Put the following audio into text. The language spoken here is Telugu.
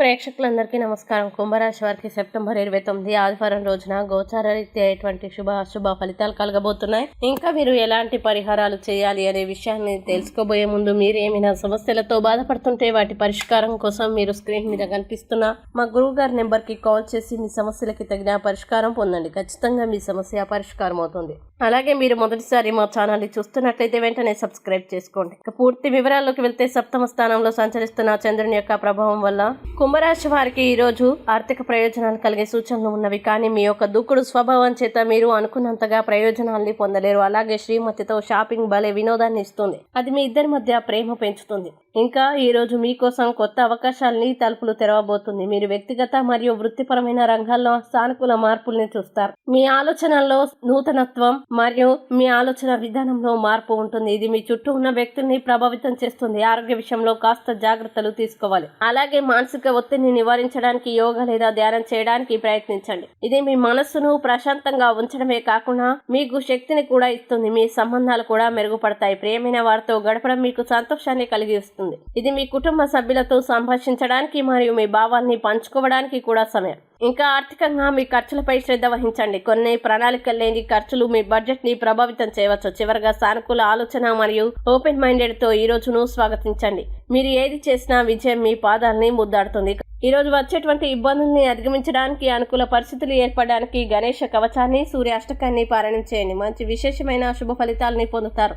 ప్రేక్షకులందరికీ నమస్కారం. కుంభరాశి వారికి సెప్టెంబర్ ఇరవై తొమ్మిది ఆదివారం రోజున గోచార రీత్యా ఎటువంటి శుభ అశుభ ఫలితాలు కలగబోతున్నాయి. ఇంకా మీరు ఎలాంటి పరిహారాలు చేయాలి అనే విషయాన్ని తెలుసుకోబోయే ముందు మీరు ఏమైనా సమస్యలతో బాధపడుతుంటే వాటి పరిష్కారం కోసం మీరు స్క్రీన్ మీద కనిపిస్తున్న మా గురువు గారి నెంబర్కి కాల్ చేసి మీ సమస్యలకి తగిన పరిష్కారం పొందండి. ఖచ్చితంగా మీ సమస్య పరిష్కారం అవుతుంది. అలాగే మీరు మొదటిసారి మా ఛానల్ చూస్తున్నట్లయితే వెంటనే సబ్స్క్రైబ్ చేసుకోండి. పూర్తి వివరాల్లోకి వెళ్తే సప్తమ స్థానంలో సంచరిస్తున్న చంద్రుని యొక్క ప్రభావం వల్ల కుంభరాశి వారికి ఈ రోజు ఆర్థిక ప్రయోజనాలు కలిగే సూచనలు ఉన్నవి. కానీ మీ యొక్క దూకుడు స్వభావం చేత మీరు అనుకున్నంతగా ప్రయోజనాల్ని పొందలేరు. అలాగే శ్రీమతితో షాపింగ్ భలే వినోదాన్ని ఇస్తుంది. అది మీ ఇద్దరి మధ్య ప్రేమ పెంచుతుంది. ఇంకా ఈ రోజు మీకోసం కొత్త అవకాశాలని తలుపులు తెరవబోతుంది. మీరు వ్యక్తిగత మరియు వృత్తిపరమైన రంగాల్లో సానుకూల మార్పుల్ని చూస్తారు. మీ ఆలోచనల్లో నూతనత్వం మరియు మీ ఆలోచన విధానంలో మార్పు ఉంటుంది. ఇది మీ చుట్టూ ఉన్న వ్యక్తుల్ని ప్రభావితం చేస్తుంది. ఆరోగ్య విషయంలో కాస్త జాగ్రత్తలు తీసుకోవాలి. అలాగే మానసిక ఒత్తిడిని నివారించడానికి యోగా లేదా ధ్యానం చేయడానికి ప్రయత్నించండి. ఇది మీ మనస్సును ప్రశాంతంగా ఉంచడమే కాకుండా మీకు శక్తిని కూడా ఇస్తుంది. మీ సంబంధాలు కూడా మెరుగుపడతాయి. ప్రియమైన వారితో గడపడం మీకు సంతోషాన్ని కలిగిస్తుంది ఇది మీ కుటుంబ సభ్యులతో సంభాషించడానికి మరియు మీ భావాల్ని పంచుకోవడానికి కూడా సమయం. ఇంకా ఆర్థికంగా మీ ఖర్చులపై శ్రద్ధ వహించండి. కొన్ని ప్రణాళికలు లేని ఖర్చులు మీ బడ్జెట్ని ప్రభావితం చేయవచ్చు. చివరగా సానుకూల ఆలోచన మరియు ఓపెన్ మైండెడ్తో ఈ రోజును స్వాగతించండి. మీరు ఏది చేసినా విజయం మీ పాదాలని ముద్దాడుతుంది. ఈ రోజు వచ్చేటువంటి ఇబ్బందుల్ని అధిగమించడానికి అనుకూల పరిస్థితులు ఏర్పడడానికి గణేష కవచాన్ని సూర్యాష్టకాన్ని పారాయణం చేయండి. మంచి విశేషమైన శుభ ఫలితాలని పొందుతారు.